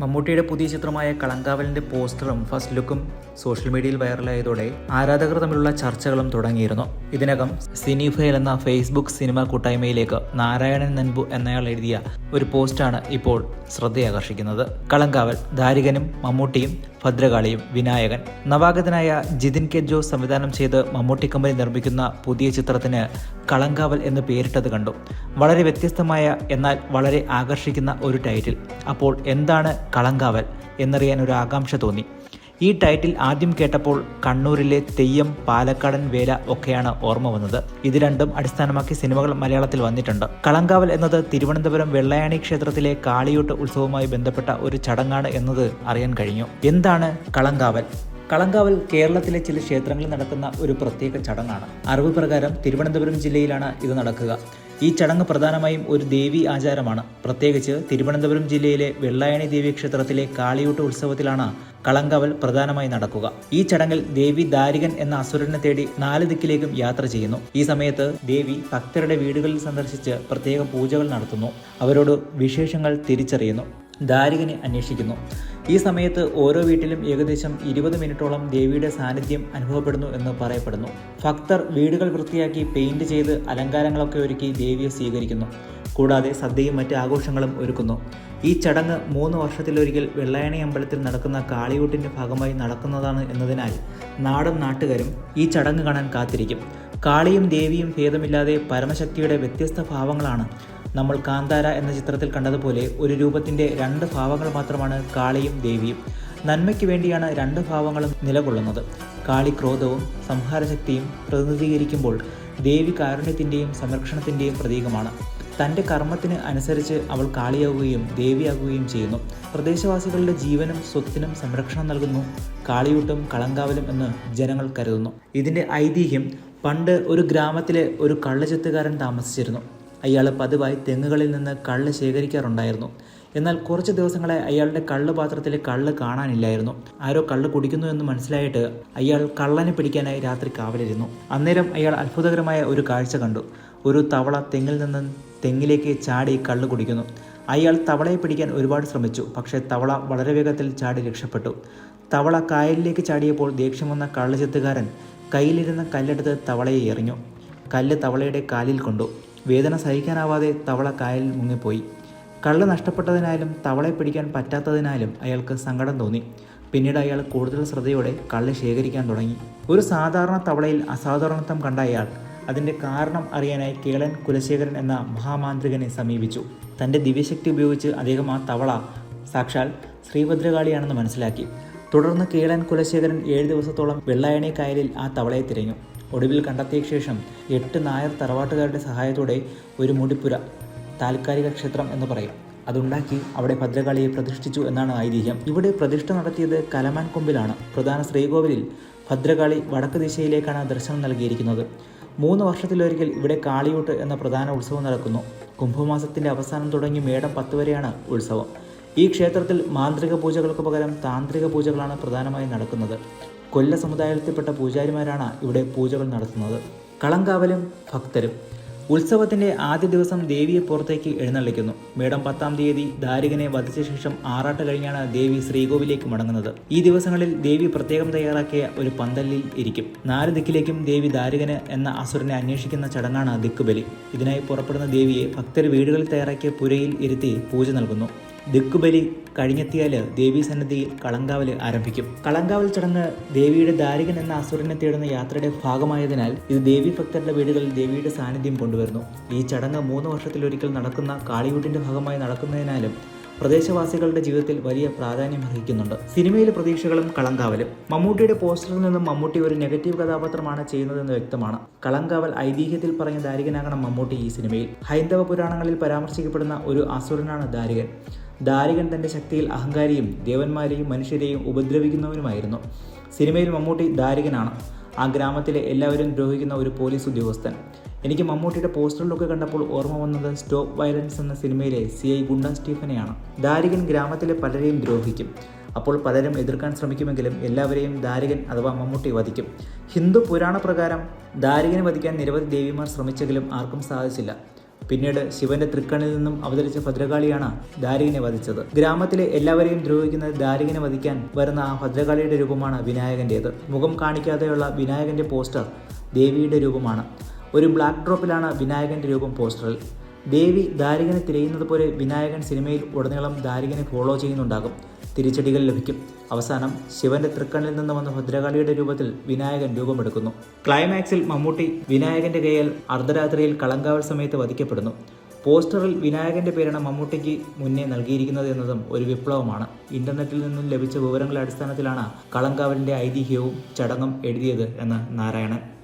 മമ്മൂട്ടിയുടെ പുതിയ ചിത്രമായ കളങ്കാവലിന്റെ പോസ്റ്ററും ഫസ്റ്റ് ലുക്കും സോഷ്യൽ മീഡിയയിൽ വൈറലായതോടെ ആരാധകർ തമ്മിലുള്ള ചർച്ചകളും തുടങ്ങിയിരുന്നു. ഇതിനകം സിനിഫയൽ എന്ന ഫേസ്ബുക്ക് സിനിമ കൂട്ടായ്മയിലേക്ക് നാരായണൻ നൻപു എന്നയാൾ എഴുതിയ ഒരു പോസ്റ്റാണ് ഇപ്പോൾ ശ്രദ്ധയാകർഷിക്കുന്നത്. കളങ്കാവൽ ധാരികനും മമ്മൂട്ടിയും ഭദ്രകാളിയും വിനായകൻ. നവാഗതനായ ജിതിൻ കെ ജോ സംവിധാനം ചെയ്ത് മമ്മൂട്ടി കമ്പനി നിർമ്മിക്കുന്ന പുതിയ ചിത്രത്തിന് കളങ്കാവൽ എന്ന് പേരിട്ടത് കണ്ടു. വളരെ വ്യത്യസ്തമായ എന്നാൽ വളരെ ആകർഷിക്കുന്ന ഒരു ടൈറ്റിൽ അപ്പോൾ എന്താണ് കളങ്കാവൽ? എന്നറിയാൻ ഒരു ആകാംക്ഷ തോന്നി. ഈ ടൈറ്റിൽ ആദ്യം കേട്ടപ്പോൾ കണ്ണൂരിലെ തെയ്യം പാലക്കാടൻ വേല ഒക്കെയാണ് ഓർമ്മ വന്നത്. ഇത് രണ്ടും അടിസ്ഥാനമാക്കി സിനിമകൾ മലയാളത്തിൽ വന്നിട്ടുണ്ട്. കളങ്കാവൽ എന്നത് തിരുവനന്തപുരം വെള്ളയാണി ക്ഷേത്രത്തിലെ കാളിയൂട്ട് ഉത്സവവുമായി ബന്ധപ്പെട്ട ഒരു ചടങ്ങാണ് എന്നത് അറിയാൻ കഴിഞ്ഞു. എന്താണ് കളങ്കാവൽ? കളങ്കാവൽ കേരളത്തിലെ ചില ക്ഷേത്രങ്ങളിൽ നടക്കുന്ന ഒരു പ്രത്യേക ചടങ്ങാണ്. അറിവ് പ്രകാരം തിരുവനന്തപുരം ജില്ലയിലാണ് ഇത് നടക്കുക. ഈ ചടങ്ങ് പ്രധാനമായും ഒരു ദേവി ആചാരമാണ്. പ്രത്യേകിച്ച് തിരുവനന്തപുരം ജില്ലയിലെ വെള്ളായണി ദേവി ക്ഷേത്രത്തിലെ കാളിയൂട്ട് ഉത്സവത്തിലാണ് കളങ്കവൽ പ്രധാനമായി നടക്കുക. ഈ ചടങ്ങിൽ ദേവി ദാരികൻ എന്ന അസുരനെ തേടി നാല് ദിക്കിലേക്കും യാത്ര ചെയ്യുന്നു. ഈ സമയത്ത് ദേവി ഭക്തരുടെ വീടുകളിൽ സന്ദർശിച്ച് പ്രത്യേക പൂജകൾ നടത്തുന്നു. അവരോട് വിശേഷങ്ങൾ തിരിച്ചറിയുന്നു. ദാരികനെ അന്വേഷിക്കുന്നു. ഈ സമയത്ത് ഓരോ വീട്ടിലും ഏകദേശം ഇരുപത് മിനിറ്റോളം ദേവിയുടെ സാന്നിധ്യം അനുഭവപ്പെടുന്നു എന്ന് പറയപ്പെടുന്നു. ഭക്തർ വീടുകൾ വൃത്തിയാക്കി പെയിന്റ് ചെയ്ത് അലങ്കാരങ്ങളൊക്കെ ഒരുക്കി ദേവിയെ സ്വീകരിക്കുന്നു. കൂടാതെ സദ്യയും മറ്റ് ആഘോഷങ്ങളും ഒരുക്കുന്നു. ഈ ചടങ്ങ് മൂന്ന് വർഷത്തിലൊരിക്കൽ വെള്ളായണി അമ്പലത്തിൽ നടക്കുന്ന കാളിയൂട്ടിന്റെ ഭാഗമായി നടക്കുന്നതാണ് എന്നതിനാൽ നാടും നാട്ടുകാരും ഈ ചടങ്ങ് കാണാൻ കാത്തിരിക്കും. കാളിയും ദേവിയും ഭേദമില്ലാതെ പരമശക്തിയുടെ വ്യത്യസ്ത ഭാവങ്ങളാണ് നമ്മൾ കാന്താര എന്ന ചിത്രത്തിൽ കണ്ടതുപോലെ ഒരു രൂപത്തിന്റെ രണ്ട് ഭാവങ്ങൾ മാത്രമാണ് കാളിയും ദേവിയും. നന്മയ്ക്ക് വേണ്ടിയാണ് രണ്ട് ഭാവങ്ങളും നിലകൊള്ളുന്നത്. കാളി ക്രോധവും സംഹാരശക്തിയും പ്രതിനിധീകരിക്കുമ്പോൾ ദേവി കാരുണ്യത്തിന്റെയും സംരക്ഷണത്തിന്റെയും പ്രതീകമാണ്. തന്റെ കർമ്മത്തിന് അനുസരിച്ച് അവൾ കാളിയാവുകയും ദേവിയാകുകയും ചെയ്യുന്നു. പ്രദേശവാസികളുടെ ജീവനും സ്വത്തിനും സംരക്ഷണം നൽകുന്നു കാളിയൂട്ടും കളങ്കാവലും എന്ന് ജനങ്ങൾ കരുതുന്നു. ഇതിന്റെ ഐതിഹ്യം പണ്ട് ഒരു ഗ്രാമത്തിലെ ഒരു കള്ളുചെത്തുകാരൻ താമസിച്ചിരുന്നു. അയാൾ പതിവായി തെങ്ങുകളിൽ നിന്ന് കള്ള് ശേഖരിക്കാറുണ്ടായിരുന്നു. എന്നാൽ കുറച്ച് ദിവസങ്ങളെ അയാളുടെ കള്ള് പാത്രത്തിൽ കള്ള് കാണാനില്ലായിരുന്നു. ആരോ കള്ള് കുടിക്കുന്നു എന്ന് മനസ്സിലായിട്ട് അയാൾ കള്ളനെ പിടിക്കാനായി രാത്രി കാവലിരുന്നു. അന്നേരം അയാൾ അത്ഭുതകരമായ ഒരു കാഴ്ച കണ്ടു. ഒരു തവള തെങ്ങിൽ നിന്ന് തെങ്ങിലേക്ക് ചാടി കള്ള് കുടിക്കുന്നു. അയാൾ തവളയെ പിടിക്കാൻ ഒരുപാട് ശ്രമിച്ചു. പക്ഷേ തവള വളരെ വേഗത്തിൽ ചാടി രക്ഷപ്പെട്ടു. തവള കായലിലേക്ക് ചാടിയപ്പോൾ ദേഷ്യം വന്ന കള്ളുചെത്തുകാരൻ കയ്യിലിരുന്ന കല്ലെടുത്ത് തവളയെ എറിഞ്ഞു. കല്ല് തവളയുടെ കാലിൽ കൊണ്ടു. വേദന സഹിക്കാനാവാതെ തവള കായലിൽ മുങ്ങിപ്പോയി. കള്ള് നഷ്ടപ്പെട്ടതിനാലും തവളെ പിടിക്കാൻ പറ്റാത്തതിനാലും അയാൾക്ക് സങ്കടം തോന്നി. പിന്നീട് അയാൾ കൂടുതൽ ശ്രദ്ധയോടെ കള്ള് ശേഖരിക്കാൻ തുടങ്ങി. ഒരു സാധാരണ തവളയിൽ അസാധാരണത്വം കണ്ട അയാൾ അതിന്റെ കാരണം അറിയാനായി കേളൻ കുലശേഖരൻ എന്ന മഹാമാന്ത്രികനെ സമീപിച്ചു. തന്റെ ദിവ്യശക്തി ഉപയോഗിച്ച് അദ്ദേഹം ആ തവള സാക്ഷാൽ ശ്രീഭദ്രകാളിയാണെന്ന് മനസ്സിലാക്കി. തുടർന്ന് കേളൻ കുലശേഖരൻ ഏഴ് ദിവസത്തോളം വെള്ളായണി കായലിൽ ആ തവളയെ തിരഞ്ഞു. ഒടുവിൽ കണ്ടെത്തിയ ശേഷം എട്ട് നായർ തറവാട്ടുകാരുടെ സഹായത്തോടെ ഒരു മുടിപ്പുര താൽക്കാലിക ക്ഷേത്രം എന്ന് പറയും. അതുണ്ടാക്കി അവിടെ ഭദ്രകാളിയെ പ്രതിഷ്ഠിച്ചു എന്നാണ് ഐതിഹ്യം. ഇവിടെ പ്രതിഷ്ഠ നടത്തിയത് കലമാൻ കൊമ്പിലാണ്. പ്രധാന ശ്രീകോവിലിൽ ഭദ്രകാളി വടക്ക് ദിശയിലേക്കാണ് ദർശനം നൽകിയിരിക്കുന്നത്. മൂന്ന് വർഷത്തിലൊരിക്കൽ ഇവിടെ കാളിയൂട്ട് എന്ന പ്രധാന ഉത്സവം നടക്കുന്നു. കുംഭമാസത്തിന്റെ അവസാനം തുടങ്ങി മേടം പത്ത് വരെയാണ് ഉത്സവം. ഈ ക്ഷേത്രത്തിൽ മാന്ത്രിക പൂജകൾക്ക് പകരം താന്ത്രിക പൂജകളാണ് പ്രധാനമായും നടക്കുന്നത്. കൊല്ല സമുദായത്തിൽപ്പെട്ട പൂജാരിമാരാണ് ഇവിടെ പൂജകൾ നടത്തുന്നത്. കളങ്കാവലും ഭക്തരും. ഉത്സവത്തിന്റെ ആദ്യ ദിവസം ദേവിയെ പുറത്തേക്ക് എഴുന്നള്ളിക്കുന്നു. മേടം പത്താം തീയതി ദാരികനെ വധിച്ച ശേഷം ആറാട്ട് കഴിഞ്ഞാണ് ദേവി ശ്രീകോവിലേക്ക് മടങ്ങുന്നത്. ഈ ദിവസങ്ങളിൽ ദേവി പ്രത്യേകം തയ്യാറാക്കിയ ഒരു പന്തലിൽ ഇരിക്കും. നാല് ദിക്കിലേക്കും ദേവി ദാരികന് എന്ന അസുരനെ അന്വേഷിക്കുന്ന ചടങ്ങാണ് ദിക്കുബലി. ഇതിനായി പുറപ്പെടുന്ന ദേവിയെ ഭക്തർ വീടുകളിൽ തയ്യാറാക്കിയ പുരയിൽ ഇരുത്തി പൂജ നൽകുന്നു. ദിക്കുബലി കഴിഞ്ഞെത്തിയാൽ ദേവീ സന്നദ്ധിയിൽ കളങ്കാവൽ ആരംഭിക്കും. കളങ്കാവൽ ചടങ്ങ് ദേവിയുടെ ദാരികൻ എന്ന അസുരനെ തേടുന്ന യാത്രയുടെ ഭാഗമായതിനാൽ ഇത് ദേവി ഭക്തരുടെ വീടുകളിൽ ദേവിയുടെ സാന്നിധ്യം കൊണ്ടുവരുന്നു. ഈ ചടങ്ങ് മൂന്ന് വർഷത്തിലൊരിക്കൽ നടക്കുന്ന കാളിയൂട്ടിന്റെ ഭാഗമായി നടക്കുന്നതിനാലും പ്രദേശവാസികളുടെ ജീവിതത്തിൽ വലിയ പ്രാധാന്യം അർഹിക്കുന്നുണ്ട്. സിനിമയിലെ പ്രതീക്ഷകളും കളങ്കാവലും. മമ്മൂട്ടിയുടെ പോസ്റ്ററിൽ നിന്നും മമ്മൂട്ടി ഒരു നെഗറ്റീവ് കഥാപാത്രമാണ് ചെയ്യുന്നതെന്ന് വ്യക്തമാണ്. കളങ്കാവൽ ഐതിഹ്യത്തിൽ പറഞ്ഞ ദാരികനാകണം മമ്മൂട്ടി ഈ സിനിമയിൽ. ഹൈന്ദവ പുരാണങ്ങളിൽ പരാമർശിക്കപ്പെടുന്ന ഒരു അസുരനാണ് ദാരികൻ. ദാരികൻ തന്റെ ശക്തിയിൽ അഹങ്കാരിയും ദേവന്മാരെയും മനുഷ്യരെയും ഉപദ്രവിക്കുന്നവനുമായിരുന്നു സിനിമയിൽ മമ്മൂട്ടി ദാരികനാണ്. ആ ഗ്രാമത്തിലെ എല്ലാവരും ദ്രോഹിക്കുന്ന ഒരു പോലീസ് ഉദ്യോഗസ്ഥൻ. എനിക്ക് മമ്മൂട്ടിയുടെ പോസ്റ്ററിലൊക്കെ കണ്ടപ്പോൾ ഓർമ്മ വന്നത് സ്റ്റോപ്പ് വയലൻസ് എന്ന സിനിമയിലെ സി ഐ ഗുണ്ട സ്റ്റീഫനെയാണ്. ദാരികൻ ഗ്രാമത്തിലെ പലരെയും ദ്രോഹിക്കും. അപ്പോൾ പലരും എതിർക്കാൻ ശ്രമിക്കുമെങ്കിലും എല്ലാവരെയും ദാരികൻ അഥവാ മമ്മൂട്ടി വധിക്കും. ഹിന്ദു പുരാണ പ്രകാരം ദാരികനെ വധിക്കാൻ നിരവധി ദേവിമാർ ശ്രമിച്ചെങ്കിലും ആർക്കും സാധിച്ചില്ല. പിന്നീട് ശിവന്റെ തൃക്കണ്ണിൽ നിന്നും അവതരിച്ച ഭദ്രകാളിയാണ് ദാരികനെ വധിച്ചത്. ഗ്രാമത്തിലെ എല്ലാവരെയും ദ്രോഹിക്കുന്ന ദാരികനെ വധിക്കാൻ വരുന്ന ആ ഭദ്രകാളിയുടെ രൂപമാണ് വിനായകന്റേത്. മുഖം കാണിക്കാതെയുള്ള വിനായകന്റെ പോസ്റ്റർ ദേവിയുടെ രൂപമാണ്. ഒരു ബ്ലാക്ക് ഡ്രോപ്പിലാണ് വിനായകന്റെ രൂപം പോസ്റ്ററിൽ. ദേവി ദാരികനെ തിരയുന്നത് പോലെ വിനായകൻ സിനിമയിൽ ഉടനീളം ദാരികനെ ഫോളോ ചെയ്യുന്നുണ്ടാകും. തിരിച്ചടികൾ ലഭിക്കും. അവസാനം ശിവന്റെ തൃക്കണ്ണിൽ നിന്ന് വന്ന ഭദ്രകാളിയുടെ രൂപത്തിൽ വിനായകൻ രൂപമെടുക്കുന്നു. ക്ലൈമാക്സിൽ മമ്മൂട്ടി വിനായകന്റെ കയ്യിൽ അർദ്ധരാത്രിയിൽ കളങ്കാവൽ സമയത്ത് വധിക്കപ്പെടുന്നു. പോസ്റ്ററിൽ വിനായകന്റെ പേരാണ് മമ്മൂട്ടിക്ക് മുന്നേ നൽകിയിരിക്കുന്നത് എന്നതും ഒരു വിപ്ലവമാണ്. ഇന്റർനെറ്റിൽ നിന്നും ലഭിച്ച വിവരങ്ങളുടെ അടിസ്ഥാനത്തിലാണ് കളങ്കാവലിന്റെ ഐതിഹ്യവും ചടങ്ങും എഴുതിയത് എന്ന് നാരായണൻ.